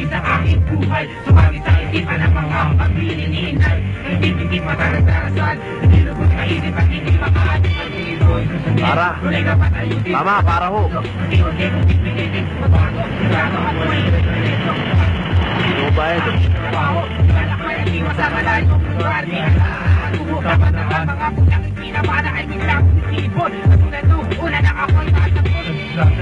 Sumali sa aking buhay Sumali sa isipan ng mga pamilya hinihintay Ang bibigit Hindi lubos kaisip at hindi makaating Para. Tama, para ho. Hindi ko kaya kung bibigit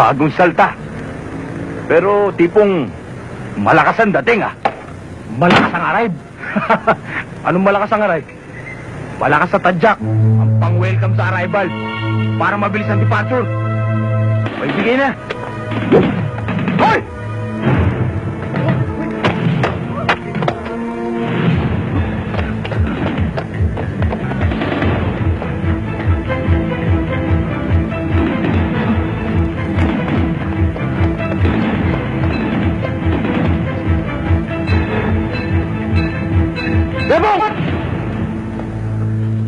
Bagong salta. Pero tipong malakas ang dating ah. Malakas ang arrive. Anong malakas ang arrive? Malakas sa tadyak. Ang pang-welcome sa arrival. Para mabilis ang departure. May bigay na. Hoy!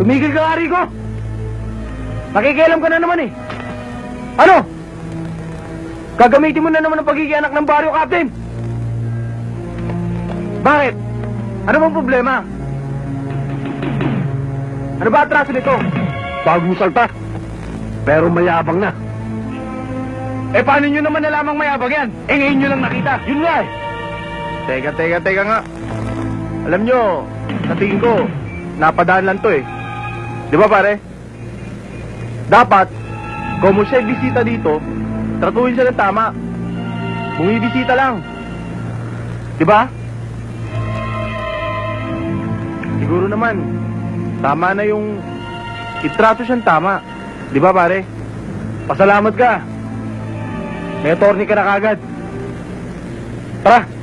Tumigil ka, Ari ko! Nakikialam ka na naman eh. Ano? Gagamitin mo na naman ang pagiging anak ng baryo, Captain. Bakit? Ano bang problema? Ano ba atraso nito? Bagong salta. Pero mayabang na. Eh, paano nyo naman nalamang mayabang yan? Eh, ngayon nyo lang nakita. Yun nga eh. Teka, teka, teka nga. Alam nyo, sa tingin ko, napadaan lang to eh. Di ba pare? Dapat, kung siya bisita dito, tratuhin siya ng tama. Bumibisita lang. Di ba? Siguro naman, tama na yung itrato siyang tama. Di ba pare? Pasalamat ka. May attorney ka na kagad. Tara!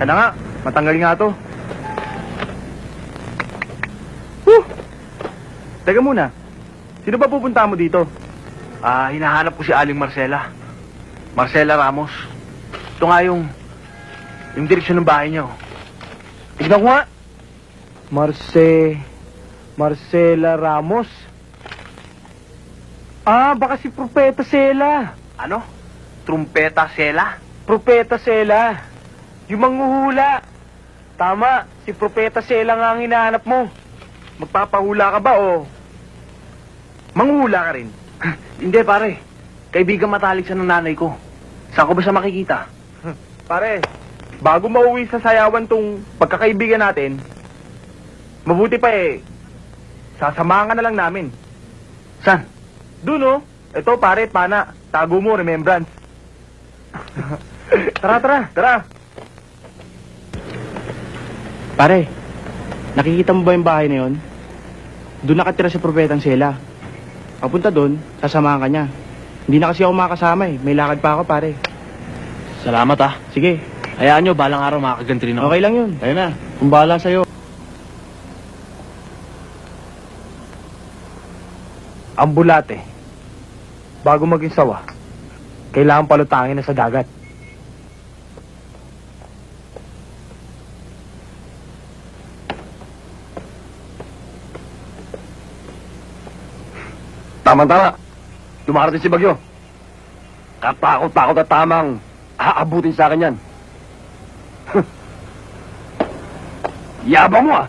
Kaya nga, matanggal nga to. Whew! Teka muna, sino ba pupunta mo dito? Ah, hinahanap ko si Aling Marcela. Marcela Ramos. Ito nga yung, yung direksyon ng bahay niyo. Tignan ko nga. Marce... Marcela Ramos? Ah, baka si Propeta Sela. Ano? Trumpeta Sela? Propeta Sela. Yung manghuhula. Tama, si Propeta Sela nga ang hinahanap mo. Magpapahula ka ba o... Manghuhula ka rin? Hindi pare. Kaibigan matalik siya ng nanay ko. Saan ko ba siya makikita? pare, bago mauwi sa sayawan tong pagkakaibigan natin, mabuti pa eh, sasamahan ka na lang namin. San? Doon oh. Ito pare, pana. Tago mo, remembrance. tara, tara, tara. Pare, nakikita mo ba yung bahay na yun? Doon nakatira si Propetang Sela. Papunta doon, sasamahan ka niya. Hindi na kasi ako makasama eh. May lakad pa ako, pare. Salamat ah. Sige, Hayaan nyo, balang araw makakaganti rin ako. okay lang yun. Ayun na. Kung bahala sa'yo. ang bulate. Bago maging sawa, kailangan palutangin na sa dagat. Tama-tama. Dumarating si Bagyo. Katakot-takot at tamang aabutin sa akin yan. Yabang mo ah!